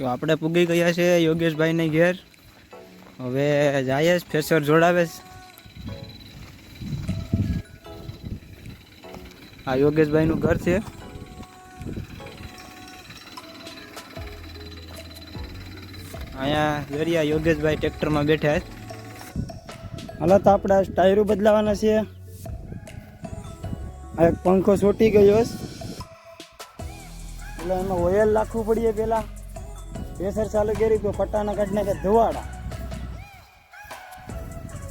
તો આપણે પૂગી ગયા છે યોગેશભાઈને ઘેર. હવે છે ફેસર જોડાવે આ યોગેશભાઈનું ઘર છે. અહીંયા દરિયા યોગેશભાઈ ટ્રેક્ટરમાં બેઠા છે. હાલો તો આપણે ટાયરો બદલાવાના છે આ એક પંખો છૂટી ગયો છે. એટલે એમાં ઓઇલ નાખવું પડીએ પેલા પ્રેશર ચાલુ કરી તો પટ્ટાના કાઢી નાખે ધોવાડા.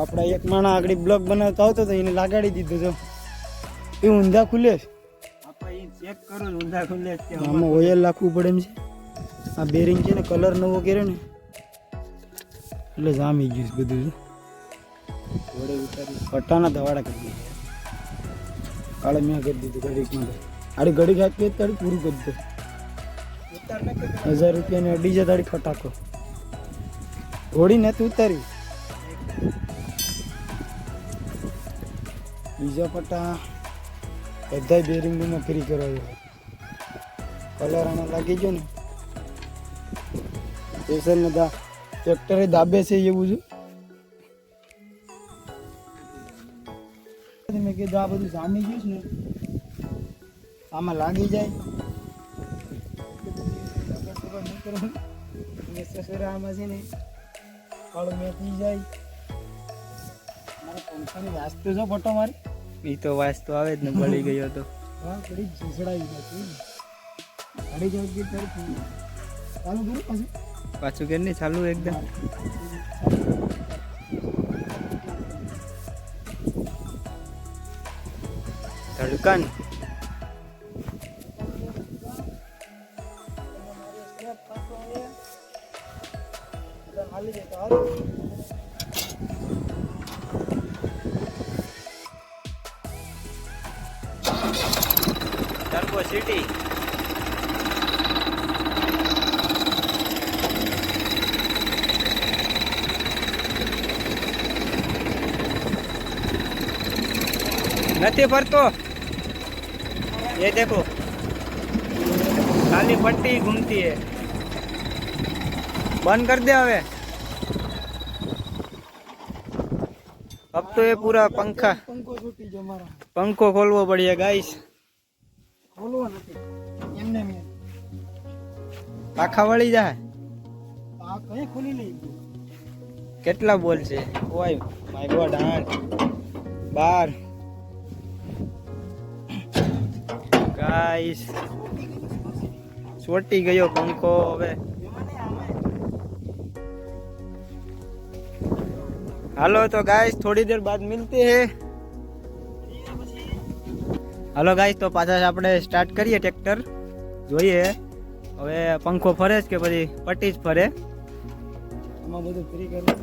આપણે એક માણા આગળ બ્લોક બનાવતો આવતો તો એને લગાડી દીધો તો એ ઊંધા ખુલે છે. ચેક કરો ઊંધા ખુલે આમાં ઓઇલ નાખવું પડે એમ છે. આ બેરિંગ છે ને કલર નવો કર્યો ને. એટલે જામી ગયું છે બધું ઘોડે ઉતારી પટ્ટાના ધવાડા કરી દીધા. કાળે મેં કરી દીધું ઘડીકમાં આડી ઘડીક તારી પૂરું કરી દો હજાર રૂપિયાની હજાર તારી ફટાકો. ઘોડી તું ઉતારી. બીજા પટ્ટા બધા બેરિંગમાં ફ્રી કરાવ્યો કલર આને લાગી ગયો ને. ને દા ટ્રેક્ટરે દાબે છે એવું છે. મેં કીધું આ બધું જામી ગયું છે ને. આમાં લાગી જાય. આમાં છે ને ફળ મેથી જાય. મારા પંખાની વાસ્તુ જો ફોટો મારી. એ તો વાસ આવે જ ને બળી ગયો તો. હા ઘડી ઝીઝડાઈ ગઈ ઘડી જવું ગઈ ચાલુ કરું પાછું? પાછું કે નહીં ચાલુ એકદમ. ધડકન. ટર્બો સિટી નથી ફરતો ये देखो काली पट्टी घूमती है બંધ કરી દે હવે. अब તો એ પૂરા પંખા પંખો छूटी जो मारा पंखो खोलવો પડ્યા ગાઈસ ખોલવો નથી. એમને મે આખા વળી જાય. આ કઈ ખુલી નહીં કેટલા બોલ છે? ઓય માય ગોડ આઠ બાર. ગાઈસ છોટી ગયો પંખો હવે. હાલો તો ગાઈસ થોડી દેર બાદ મિલતે હે. હાલો ગાઈસ તો પાછા આપણે સ્ટાર્ટ કરીએ ટ્રેક્ટર જોઈએ. હવે પંખો ફરે જ કે પછી પટ્ટી જ ફરે? આમાં બધું ફ્રી કરવું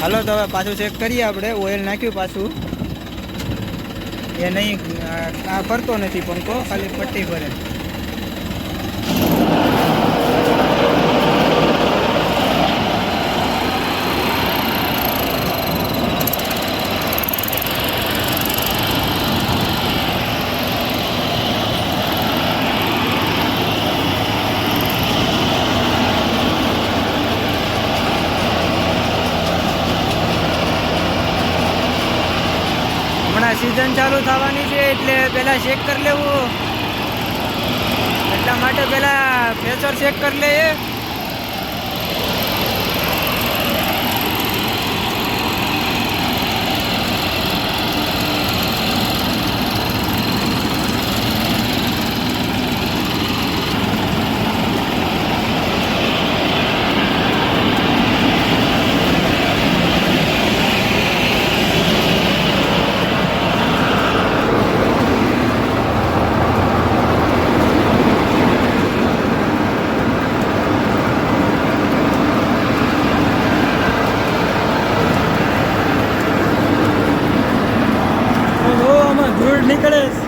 હાલો તો હવે પાછું ચેક કરીએ આપણે. ઓઇલ નાખ્યું પાછું. એ નહીં આ આ ફરતો નથી પંખો ખાલી પટ્ટી ફરે. સિઝન ચાલુ થવાની છે એટલે પહેલાં ચેક કરી લેવું. એટલા માટે પહેલાં પ્રેશર ચેક કરી લઈએ જો આમાં ધૂળ નીકળે છે.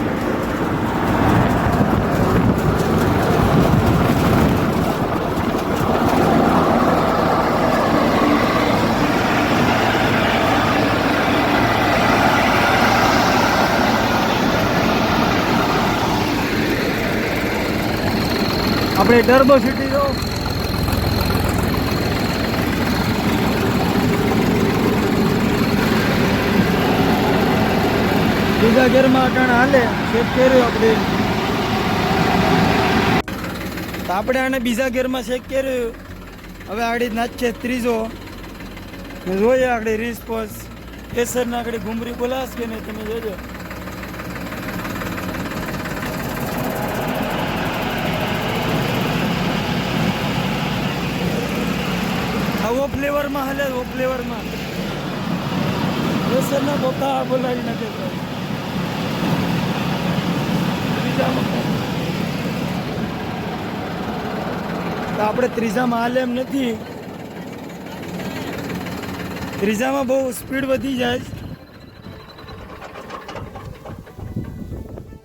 આપણે ટર્બો સિટી જો બીજા ગેરમાં અટાણ હાલે ચેક કર્યો આપણે. તો આપણે આને બીજા ગેરમાં ચેક કર્યું હવે આગળ નાચ છે ત્રીજો જોઈએ આગળ રિસ્પોન્સ. કેસરના આગળ ઘુમરી બોલાશ કે નહીં, તમે જોજો. આ ફ્લેવરમાં હાલે, ઓ ફ્લેવરમાં. કેસરના પોતા બોલાવી નાખે બીજા તો આપણે ત્રીજામાં હાલે એમ નથી. ત્રીજામાં બહુ સ્પીડ વધી જાય.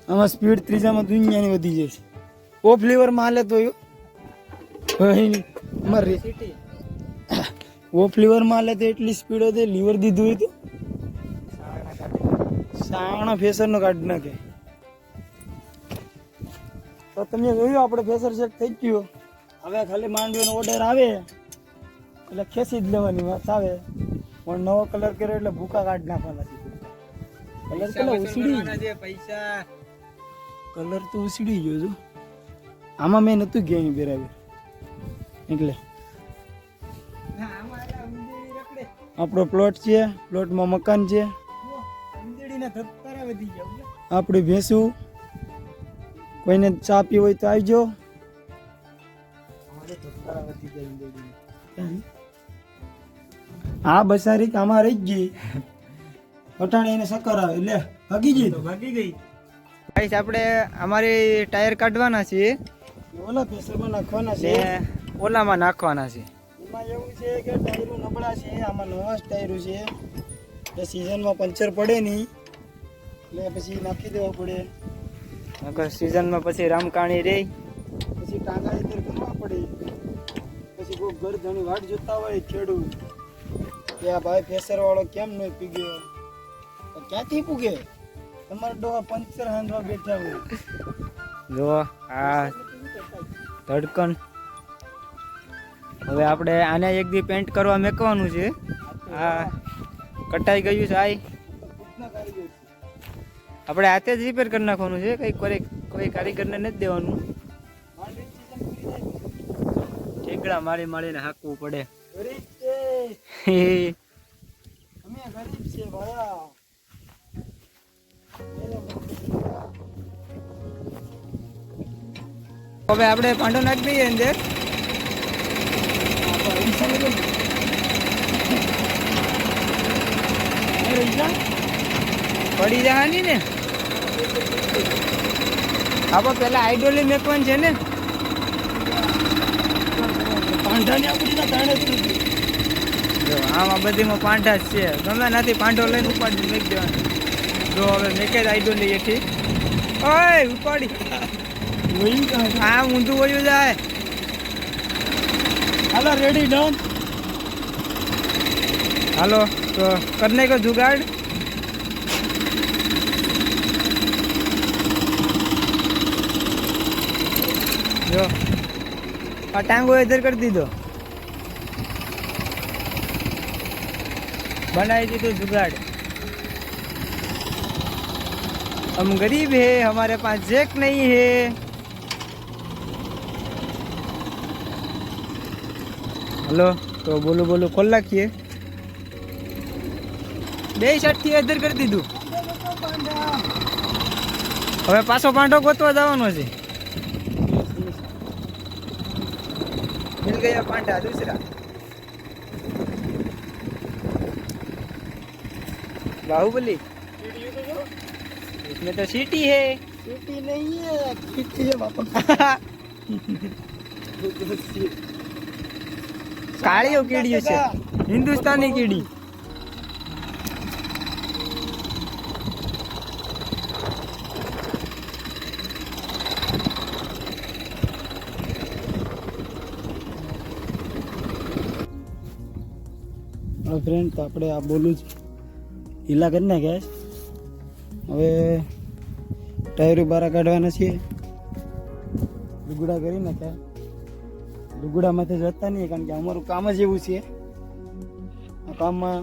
આમાં સ્પીડ ત્રીજામાં દુનિયાની વધી જાય છે. ઓ ફ્લેવરમાં હાલે તો એવું ઓ ફ્લેવરમાં હાલે તો એટલી સ્પીડ હતી લીવર દીધું હોય તો? સાવણા ફેસરનો કાઢી નાખે. તો તમે જોયું આપણે ફેસર ચેક થઈ ગયો હવે ખાલી માંડવીનો ઓર્ડર આવે. એટલે ખેંચી જ લેવાની વાત આવે. પણ નવો કલર કર્યો એટલે ભૂકા કાઢી નાખવાના કલર પેલા ઉછળી પૈસા. કલર તો ઉછળી ગયો છું આમાં મેં નતું ગયા અહીં પહેરાવ્યું. એટલે આપણો પ્લોટ છે પ્લોટમાં મકાન છે. આપણે ભેંસું કોઈને ચા પી હોય તો આવજો. હા બસારી આમાં રહી જ ગઈ. અટાણે એને શક્કર આવે. લે ભાગી ગઈ ભાગી ગઈ. ગાઈસ આપણે અમારી ટાયર કાઢવાના છે ઓલા પેસરમાં નાખવાના છે. ઓલામાં નાખવાના છે એમાં એવું છે કે ટાયરો નબળા છે આમાં નવા જ ટાયરો છે. એટલે સિઝનમાં પંચર પડે નહીં. એટલે પછી નાખી દેવા પડે. નકર સિઝનમાં પછી રામકાણી રહી પછી ટાંગા ઇતર કરવા પડે. પછી કોઈ ઘર ધણી વાટ જોતા હોય ખેડૂત. કે આ ભાઈ ફેસર વાળો કેમ નહીં પીગ્યો? તો ક્યાંથી પૂગે? તમારે ડોહા પંચર હાંધવા બેઠા હોય. જો આ ધડકન હવે આપણે આને એક દી પેન્ટ કરવા મેકવાનું છે આ કટાઈ ગયું છે આઈ. આપણે હાથે જ રિપેર કરી નાખવાનું છે, કઈ કોઈ કોઈ કારીગરને નથી દેવાનું. ઠેકડા મારી મારીને હાંકવું પડે હવે આપણે પાંડો નાખી દઈએ અંદર પડી જવાની ને. આપણે પેલા આઈડોલી મેકવાનું છે ને. આમાં બધીમાં પાંઠા જ છે. ગમે નથી પાંઠો લઈને ઉપાડી મેક દેવાનું. જો હવે મેકે જ આઈડોલી એથી. ઓય ઉપાડી. આ ઊંધું વયું જાય. હાલો રેડી ડન હાલો તો કરને કો જુગાડ જો આ ટાંગો ઇધર કરી દીધો बनाई દીધું जुगाड़ हम गरीब है हमारे पास जैक नहीं है हेलो તો બોલું બોલું ખોલ નાખીએ બે શર્ટથી અધર કરી દીધું હવે પાછો પાંડો ગોતવા જવાનો છે મિલ ગયા પાંડા દૂસરા बाहुबली इसमें तो सीटी है सीटी नहीं है पीछे है बापा કાળીઓ કીડીયું છે. હિન્દુસ્તાની કીડી. ફ્રેન્ડ તો આપણે આ બોલું જ. ઢીલા કરી નાખ્યા. હવે ટાયરો બારા કાઢવાના છીએ. લુગડા કરી નાખ્યા. લુગડામાંથી જતા નહીં, કારણ કે અમારું કામ જ એવું છે. આ કામમાં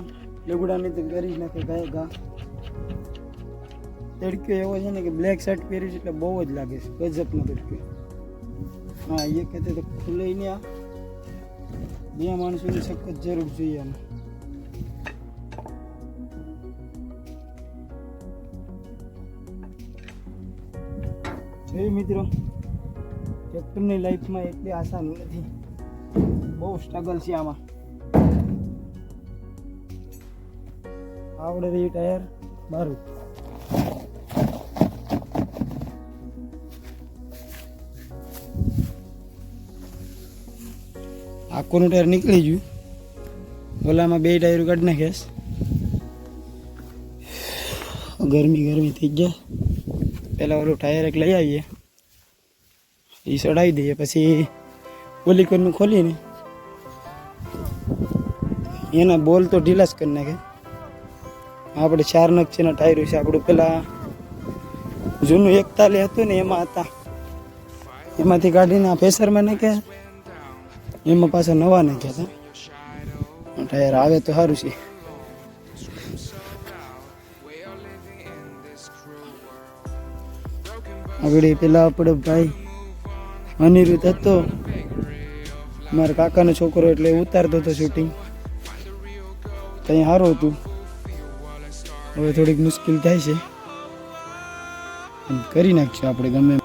લુગડાની તો કરી જ નથી ગયા ગા. તડક્યો એવો છે ને કે બ્લેક શર્ટ પહેર્યું છે એટલે બહુ જ લાગે છે, ગજબનો તડક્યો હા, એ કહેતે તો ખુલે નહીં આ. બે માણસોની સખત જરૂર જોઈએ આમાં જોયું મિત્રો. ટ્રેક્ટરની લાઈફમાં એટલી આસાન નથી. બહુ સ્ટ્રગલ છે આમાં. આવડે રહી ટાયર મારું. આખુંનું ટાયર નીકળી ગયું. ઓલામાં બે ટાયર કાઢી નાખ્યા ગરમી ગરમી થઈ ગયા. પહેલાં ઓલું ટાયર એક લઈ આવીએ. એ ચડાવી દઈએ. પછી ઓલી કરીને ખોલીને એના બોલ તો ઢીલા જ કરી નાખે. આપણે ચાર નગ છે ટાયરો છે, આપણું પેલા જૂનું એકતાલી હતું ને, એમાં હતા. એમાંથી કાઢીને આ ફેસરમાં નાખ્યા. એમાં પાછા નવા નાખ્યા હતા. ટાયર આવે તો સારું છે. આગળ પેલા આપણે ભાઈ અનિરુદ્ધ હતો. મારા કાકાનો છોકરો એટલે ઉતારતો હતો શૂટિંગ ત્યાં સારું હતું. હવે થોડીક મુશ્કેલ થાય છે. કરી નાખશું આપણે ગમે.